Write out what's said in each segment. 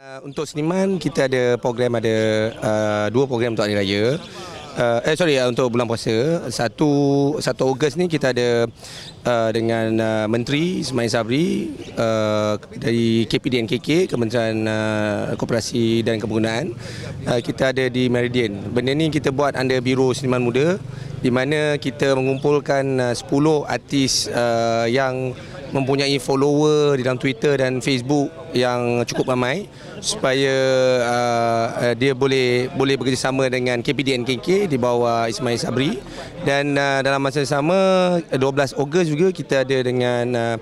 Uh, untuk seniman kita ada program ada uh, dua program untuk hari raya. Uh, eh sorry uh, untuk bulan puasa. Satu satu Ogos ni kita ada uh, dengan uh, Menteri Ismail Sabri uh, dari KPDNKK Kementerian uh, Koperasi dan Kebangunan. Uh, kita ada di Meridian. Benda ni kita buat under Biro Seniman Muda di mana kita mengumpulkan uh, 10 artis uh, yang mempunyai follower di dalam Twitter dan Facebook yang cukup ramai supaya uh, uh dia boleh boleh bekerjasama dengan KPDNKK di bawah Ismail Sabri. Dan uh, dalam masa yang sama 12 Ogos juga kita ada dengan uh,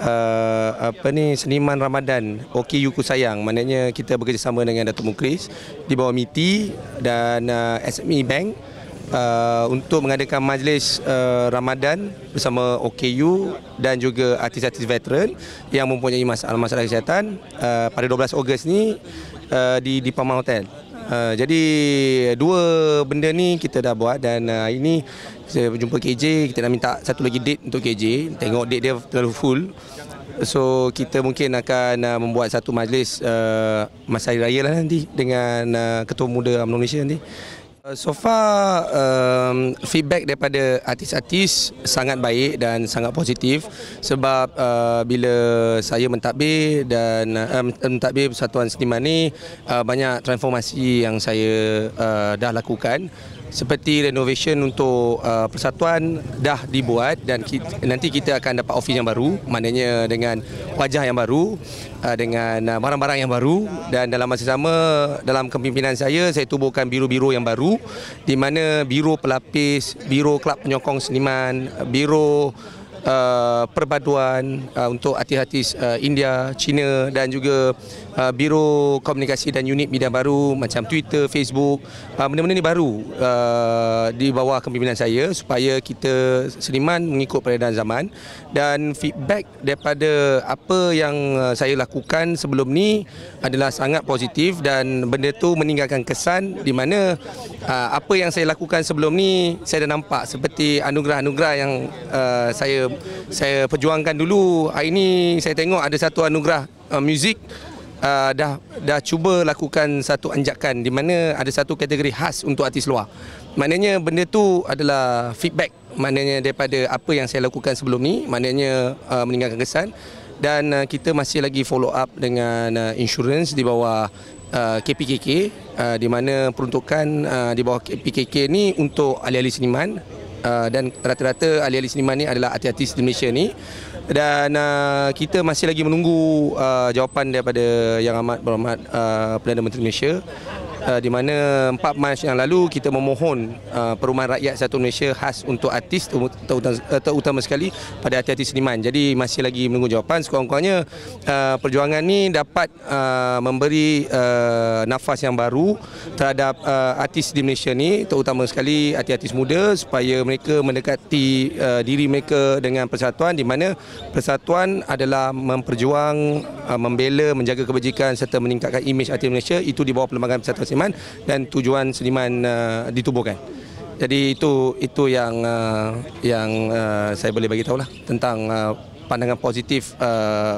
uh, apa ni seniman Ramadan Okey Yuku Sayang. Maknanya kita bekerjasama dengan Datuk Mukris di bawah MITI dan uh, SME Bank uh, untuk mengadakan majlis uh, Ramadan bersama OKU dan juga artis-artis veteran yang mempunyai masalah-masalah kesihatan uh, pada 12 Ogos ni uh, di di Pama Hotel. Uh, jadi dua benda ni kita dah buat dan uh, ini saya berjumpa KJ kita nak minta satu lagi date untuk KJ tengok date dia terlalu full. So kita mungkin akan uh, membuat satu majlis uh, masa hari raya lah nanti dengan uh, ketua muda Malaysia nanti so far um, feedback daripada artis-artis sangat baik dan sangat positif sebab uh, bila saya mentadbir dan uh, mentadbir Persatuan Seniman ni uh, banyak transformasi yang saya uh, dah lakukan seperti renovation untuk uh, persatuan dah dibuat dan kita, nanti kita akan dapat office yang baru maknanya dengan wajah yang baru uh, dengan uh, barang-barang yang baru dan dalam masa sama dalam kepimpinan saya saya tubuhkan biro-biro yang baru di mana biro pelapis, biro kelab penyokong seniman, biro uh, perpaduan uh, untuk artis-artis uh, India, China dan juga uh, biro komunikasi dan unit media baru macam Twitter, Facebook. Uh, benda-benda ni baru uh, di bawah kepimpinan saya supaya kita seniman mengikut peredaran zaman dan feedback daripada apa yang uh, saya lakukan sebelum ni adalah sangat positif dan benda tu meninggalkan kesan di mana uh, apa yang saya lakukan sebelum ni saya dah nampak seperti anugerah-anugerah yang uh, saya saya perjuangkan dulu. Hari ini saya tengok ada satu anugerah uh, muzik uh, dah dah cuba lakukan satu anjakan di mana ada satu kategori khas untuk artis luar. Maknanya benda tu adalah feedback maknanya daripada apa yang saya lakukan sebelum ni, maknanya uh, meninggalkan kesan dan uh, kita masih lagi follow up dengan uh, insurance di bawah uh, KPKK uh, di mana peruntukan uh, di bawah KPKK ni untuk ahli-ahli seniman uh, dan rata-rata ahli-ahli seniman ni adalah artis-artis Malaysia ni. Dan uh, kita masih lagi menunggu uh, jawapan daripada Yang Amat Berhormat uh, Perdana Menteri Malaysia uh, di mana 4 Mac yang lalu kita memohon uh, perumahan rakyat satu Malaysia khas untuk artis terutama, terutama sekali pada hati-hati seniman. Jadi masih lagi menunggu jawapan. Sekurang-kurangnya uh, perjuangan ni dapat uh, memberi uh, nafas yang baru terhadap uh, artis di Malaysia ni terutama sekali artis-artis muda supaya mereka mendekati uh, diri mereka dengan persatuan di mana persatuan adalah memperjuang uh, membela menjaga kebajikan serta meningkatkan imej artis Malaysia itu di bawah perlembagaan persatuan seniman dan tujuan seniman uh, ditubuhkan. Jadi itu itu yang uh, yang uh, saya boleh bagi tahu lah tentang uh, pandangan positif uh,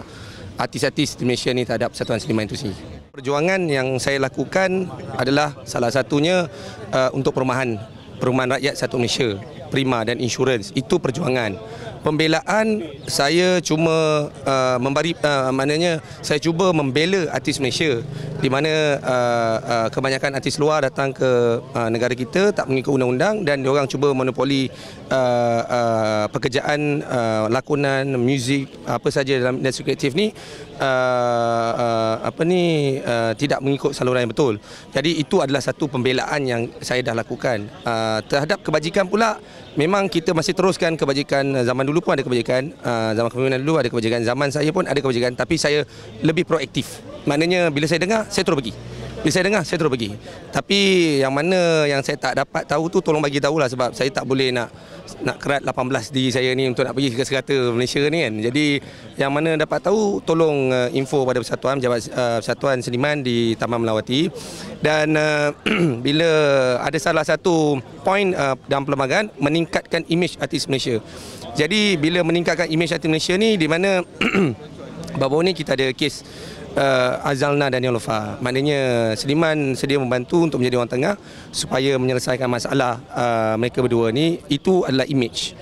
artis-artis di Malaysia ni terhadap Persatuan Seniman itu sendiri. Perjuangan yang saya lakukan adalah salah satunya uh, untuk perumahan perumahan rakyat satu Malaysia, prima dan insurans. Itu perjuangan pembelaan saya cuma uh, memberi uh, maknanya saya cuba membela artis Malaysia di mana uh, uh, kebanyakan artis luar datang ke uh, negara kita tak mengikut undang-undang dan diorang cuba monopoli uh, uh, pekerjaan uh, lakonan muzik apa saja dalam industri kreatif ni uh, uh, apa ni uh, tidak mengikut saluran yang betul. Jadi itu adalah satu pembelaan yang saya dah lakukan uh, terhadap kebajikan pula memang kita masih teruskan kebajikan zaman dulu pun ada kebajikan uh, zaman kepimpinan dulu ada kebajikan zaman saya pun ada kebajikan tapi saya lebih proaktif. Maknanya bila saya dengar saya terus pergi bila saya dengar saya terus pergi. Tapi yang mana yang saya tak dapat tahu tu tolong bagi tahu lah sebab saya tak boleh nak nak kerat 18 diri saya ni untuk nak pergi ke serata Malaysia ni kan. Jadi yang mana dapat tahu tolong uh, info pada persatuan pejabat uh, persatuan seniman di Taman Melawati. Dan uh, bila ada salah satu poin uh, dalam perlembagaan meningkatkan imej artis Malaysia. Jadi bila meningkatkan imej artis Malaysia ni di mana baru ni kita ada kes uh, Azalna dan Yolofa. Maknanya seniman sedia membantu untuk menjadi orang tengah supaya menyelesaikan masalah uh, mereka berdua ni itu adalah image.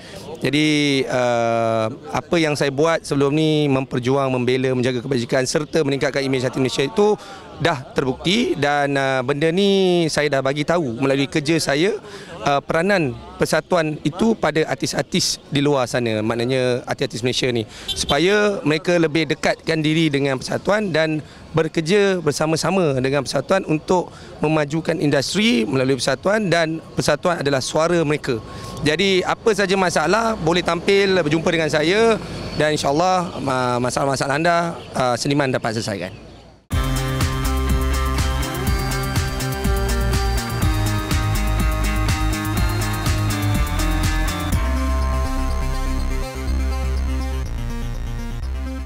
Jadi uh, apa yang saya buat sebelum ni memperjuang, membela, menjaga kebajikan serta meningkatkan imej hati Malaysia itu dah terbukti dan uh, benda ni saya dah bagi tahu melalui kerja saya uh, peranan persatuan itu pada artis-artis di luar sana maknanya artis-artis Malaysia ni supaya mereka lebih dekatkan diri dengan persatuan dan bekerja bersama-sama dengan persatuan untuk memajukan industri melalui persatuan dan persatuan adalah suara mereka. Jadi apa saja masalah boleh tampil berjumpa dengan saya dan insyaAllah masalah-masalah anda uh, seniman dapat selesaikan.